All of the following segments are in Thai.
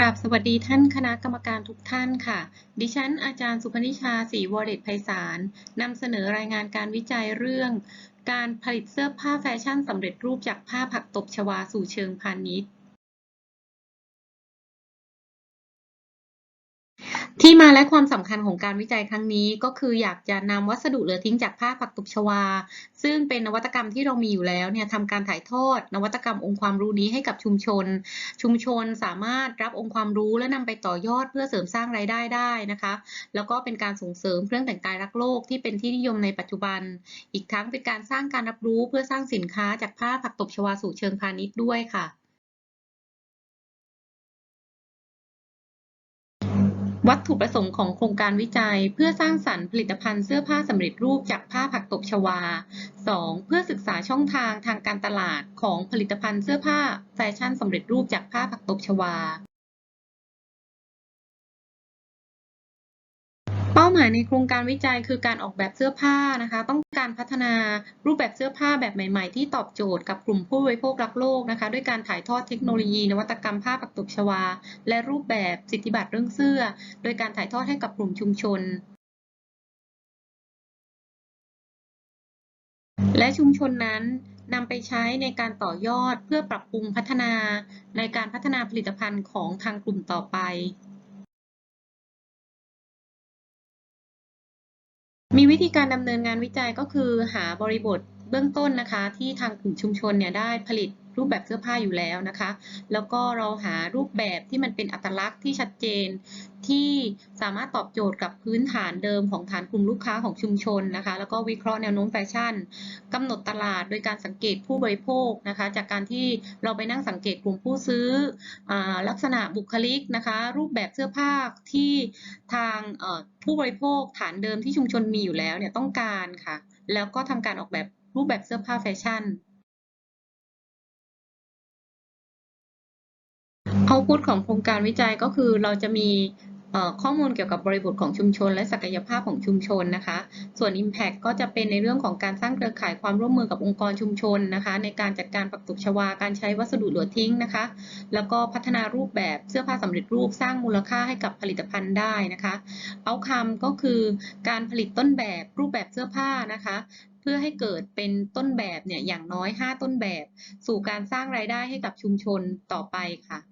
ราบสวัสดีท่านคณะกรรมการทุกท่านค่ะ ดิฉันอาจารย์สุพนิชาศรีวรเดชไพศาลนำเสนอรายงานการวิจัยเรื่อง การผลิตเสื้อผ้าแฟชั่นสำเร็จรูปจากผ้าผักตบชวาสู่เชิงพาณิชย์ ที่มาและความสำคัญของการวิจัยครั้งนี้ก็คืออยากจะนำวัสดุเหลือทิ้งจากผ้าผักตบชวา ซึ่งเป็นนวัตกรรมที่เรามีอยู่แล้วเนี่ยทำการถ่ายทอด นวัตกรรมองค์ความรู้นี้ให้กับชุมชน ชุมชนสามารถรับองค์ความรู้และนำไปต่อยอดเพื่อเสริมสร้างรายได้ได้นะคะ แล้วก็เป็นการส่งเสริมเครื่องแต่งกายรักโลกที่เป็นที่นิยมในปัจจุบัน อีกทั้งเป็นการสร้างการรับรู้เพื่อสร้างสินค้าจากผ้าผักตบชวาสู่เชิงพาณิชย์ด้วยค่ะ วัตถุประสงค์ของโครงการวิจัย เพื่อสร้างสรรค์ผลิตภัณฑ์เสื้อผ้าสำเร็จรูปจากผ้าผักตบชวา 2. เพื่อศึกษาช่องทางทางการตลาดของผลิตภัณฑ์เสื้อผ้าแฟชั่นสำเร็จรูปจากผ้าผักตบชวา เป้าหมายในโครงการวิจัยคือการออกแบบเสื้อผ้านะคะ ต้องการพัฒนารูปแบบเสื้อผ้าแบบใหม่ ๆ ที่ตอบโจทย์กับกลุ่มผู้บริโภครักโลกนะคะ ด้วยการถ่ายทอดเทคโนโลยี นวัตกรรมผ้าปักตบชวา และรูปแบบสิทธิบัตรเรื่องเสื้อ โดยการถ่ายทอดให้กับกลุ่มชุมชน และชุมชนนั้นนำไปใช้ในการต่อยอดเพื่อปรับปรุงพัฒนาในการพัฒนาผลิตภัณฑ์ของทางกลุ่มต่อไป มีวิธีการดำเนินงานวิจัยก็คือหาบริบทเบื้องต้นนะคะ ที่ทางกลุ่มชุมชนเนี่ยได้ผลิตรูปแบบเสื้อผ้าอยู่แล้วนะคะ แล้วก็เราหารูปแบบที่มันเป็นอัตลักษณ์ที่ชัดเจน ที่สามารถตอบโจทย์กับพื้นฐานเดิมของฐานกลุ่มลูกค้าของชุมชนนะคะ แล้วก็วิเคราะห์แนวโน้มแฟชั่นกำหนดตลาดโดยการสังเกตผู้บริโภคนะคะ จากการที่เราไปนั่งสังเกตกลุ่มผู้ซื้ออลักษณะบุคลิกนะคะ รูปแบบเสื้อผ้าที่ทางผู้บริโภคฐานเดิมที่ชุมชนมีอยู่แล้วเนี่ยต้องการค่ะ แล้วก็ทำการออกแบบรูปแบบเสื้อผ้าแฟชั่น เอาพุทของโครงการวิจัยก็คือเราจะมีข้อมูลเกี่ยวกับบริบทของชุมชน และศักยภาพของชุมชนนะคะ ส่วน Impact ก็จะเป็นในเรื่องของการสร้างเครือข่ายความร่วมมือกับองค์กรชุมชนนะคะ ในการจัดการปักตบชวา การใช้วัสดุเหลือทิ้งนะคะ แล้วก็พัฒนารูปแบบเสื้อผ้าสำเร็จรูปสร้างมูลค่าให้กับผลิตภัณฑ์ได้นะคะเอาคำก็คือการผลิตต้นแบบรูปแบบเสื้อผ้านะคะเพื่อให้เกิดเป็นต้นแบบเนี่ยอย่างน้อย 5 ต้นแบบ สู่การสร้างรายได้ให้กับชุมชนต่อไปค่ะ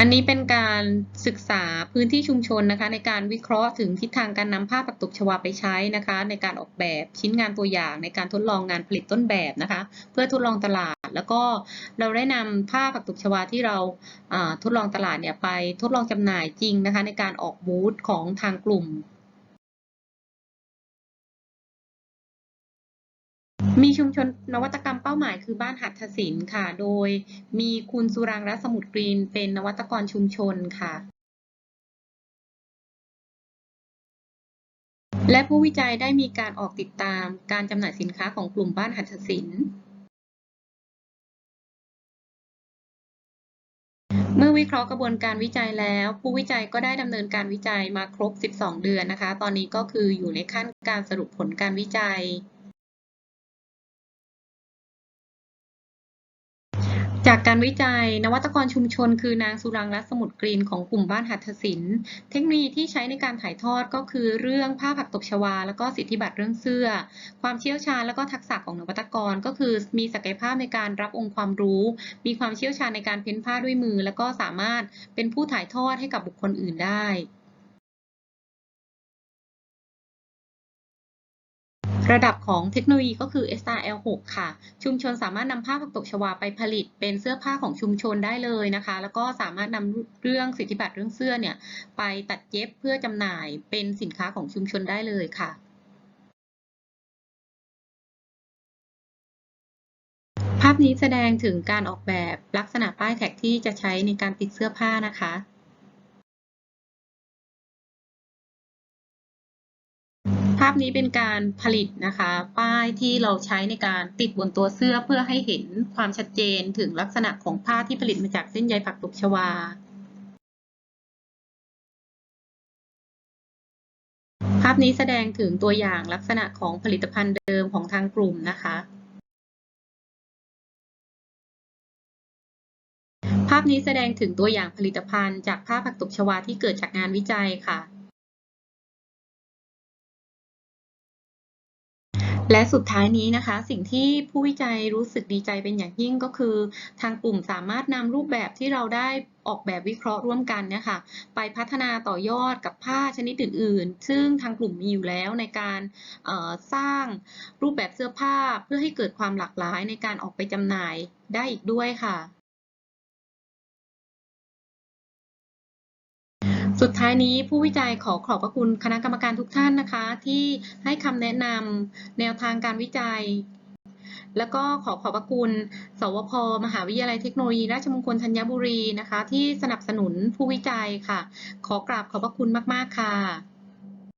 อันนี้เป็นการศึกษาพื้นที่ชุมชนนะคะ ในการวิเคราะห์ถึงทิศทางการนำผ้าปักตบชวาไปใช้นะคะ ในการออกแบบชิ้นงานตัวอย่างในการทดลองงานผลิตต้นแบบนะคะ เพื่อทดลองตลาด แล้วก็เราได้นำผ้าปักตบชวาที่เราอ่าทดลองตลาดเนี่ยไปทดลองจำหน่ายจริงนะคะ ในการออกบูธของทางกลุ่ม มีชุมชนนวัตกรรมเป้าหมายคือบ้านหัตถศิลป์ค่ะ โดยมีคุณสุรังรัตน์สมุทรกรีนเป็นนวัตกรชุมชนค่ะ และผู้วิจัยได้มีการออกติดตามการจำหน่ายสินค้าของกลุ่มบ้านหัตถศิลป์เมื่อวิเคราะห์กระบวนการวิจัยแล้ว ผู้วิจัยก็ได้ดำเนินการวิจัยมาครบ 12 เดือนนะคะ ตอนนี้ก็คืออยู่ในขั้นการสรุปผลการวิจัย จากการวิจัย นวัตกรชุมชน คือนางสุรังรัตสมุทรกรีนของกลุ่มบ้านหัตถศิลป์เทคโนโลยีที่ใช้ในการถ่ายทอดก็คือเรื่องผ้าผักตบชวา แล้วก็สิทธิบัตรเรื่องเสื้อ ความเชี่ยวชาญแล้วก็ทักษะของนวัตกรก็คือมีศักยภาพในการรับองค์ความรู้ มีความเชี่ยวชาญในการเพ้นผ้าด้วยมือ แล้วก็สามารถเป็นผู้ถ่ายทอดให้กับบุคคลอื่นได้ ระดับของเทคโนโลยีก็คือ SRL 6 ค่ะ ชุมชนสามารถนำผ้าผักตบชวาไปผลิตเป็นเสื้อผ้าของชุมชนได้เลยนะคะ แล้วก็สามารถนำเรื่องสิทธิบัตรเรื่องเสื้อเนี่ยไปตัดเย็บเพื่อจำหน่ายเป็นสินค้าของชุมชนได้เลยค่ะภาพนี้แสดงถึงการออกแบบลักษณะป้ายแท็กที่จะใช้ในการติดเสื้อผ้านะคะาพนี้เป็นการผลิตนะคะ ป้ายที่เราใช้ในการติดบนตัวเสื้อเพื่อให้เห็นความชัดเจนถึงลักษณะของผ้าที่ผลิตมาจากเส้นใยผักตบชวา ภาพนี้แสดงถึงตัวอย่างลักษณะของผลิตภัณฑ์เดิมของทางกลุ่มนะคะภาพนี้แสดงถึงตัวอย่างผลิตภัณฑ์จากผ้าผักตบชวาที่เกิดจากงานวิจัยค่ะ และสุดท้ายนี้นะคะ สิ่งที่ผู้วิจัยรู้สึกดีใจเป็นอย่างยิ่งก็คือ ทางกลุ่มสามารถนำรูปแบบที่เราได้ออกแบบวิเคราะห์ร่วมกันเนี่ยค่ะไปพัฒนาต่อยอดกับผ้าชนิดอื่น ๆ ซึ่งทางกลุ่มมีอยู่แล้วในการสร้างรูปแบบเสื้อผ้าเพื่อให้เกิดความหลากหลายในการออกไปจำหน่ายได้อีกด้วยค่ะ สุดท้ายนี้ผู้วิจัยขอขอบพระคุณคณะกรรมการทุกท่านนะคะ ที่ให้คำแนะนำแนวทางการวิจัย แล้วก็ขอขอบพระคุณ สวพ มหาวิทยาลัยเทคโนโลยีราชมงคลธัญบุรีนะคะ ที่สนับสนุนผู้วิจัยค่ะ ขอกราบขอบพระคุณมาก ๆ ค่ะ